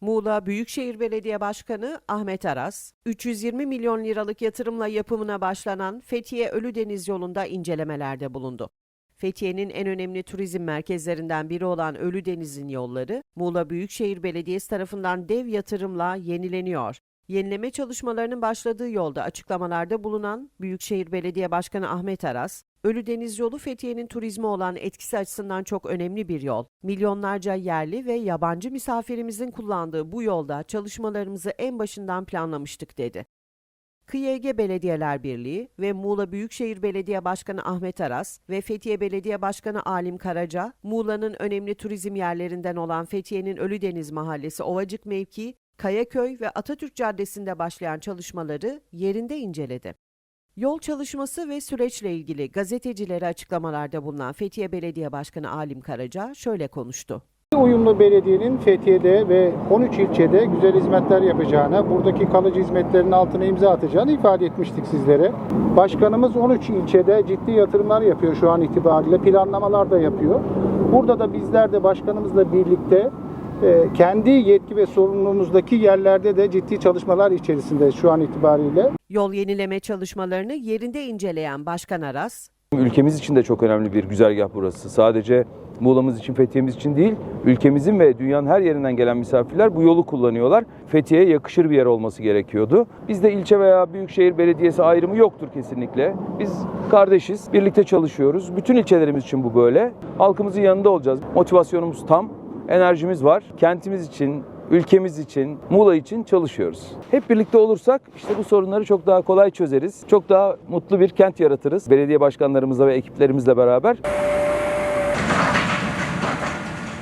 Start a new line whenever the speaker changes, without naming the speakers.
Muğla Büyükşehir Belediye Başkanı Ahmet Aras, 320 milyon liralık yatırımla yapımına başlanan Fethiye Ölüdeniz yolunda incelemelerde bulundu. Fethiye'nin en önemli turizm merkezlerinden biri olan Ölüdeniz'in yolları, Muğla Büyükşehir Belediyesi tarafından dev yatırımla yenileniyor. Yenileme çalışmalarının başladığı yolda açıklamalarda bulunan Büyükşehir Belediye Başkanı Ahmet Aras, Ölüdeniz yolu Fethiye'nin turizmi olan etkisi açısından çok önemli bir yol. Milyonlarca yerli ve yabancı misafirimizin kullandığı bu yolda çalışmalarımızı en başından planlamıştık dedi. Ege Belediyeler Birliği ve Muğla Büyükşehir Belediye Başkanı Ahmet Aras ve Fethiye Belediye Başkanı Alim Karaca, Muğla'nın önemli turizm yerlerinden olan Fethiye'nin Ölüdeniz Mahallesi Ovacık mevkii, Kayaköy ve Atatürk Caddesi'nde başlayan çalışmaları yerinde inceledi. Yol çalışması ve süreçle ilgili gazetecilere açıklamalarda bulunan Fethiye Belediye Başkanı Alim Karaca şöyle konuştu.
Uyumlu Belediye'nin Fethiye'de ve 13 ilçede güzel hizmetler yapacağına, buradaki kalıcı hizmetlerin altına imza atacağını ifade etmiştik sizlere. Başkanımız 13 ilçede ciddi yatırımlar yapıyor şu an itibariyle, planlamalar da yapıyor. Burada da bizler de başkanımızla birlikte kendi yetki ve sorumluluğumuzdaki yerlerde de ciddi çalışmalar içerisinde şu an itibariyle.
Yol yenileme çalışmalarını yerinde inceleyen Başkan Aras,
Ülkemiz için de çok önemli bir güzergah burası. Sadece Muğla'mız için, Fethiye'miz için değil, ülkemizin ve dünyanın her yerinden gelen misafirler bu yolu kullanıyorlar. Fethiye'ye yakışır bir yer olması gerekiyordu. Bizde ilçe veya büyükşehir belediyesi ayrımı yoktur kesinlikle. Biz kardeşiz, birlikte çalışıyoruz. Bütün ilçelerimiz için bu böyle. Halkımızın yanında olacağız. Motivasyonumuz tam, enerjimiz var. Kentimiz için, ülkemiz için, Muğla için çalışıyoruz. Hep birlikte olursak işte bu sorunları çok daha kolay çözeriz. Çok daha mutlu bir kent yaratırız. Belediye başkanlarımızla ve ekiplerimizle beraber.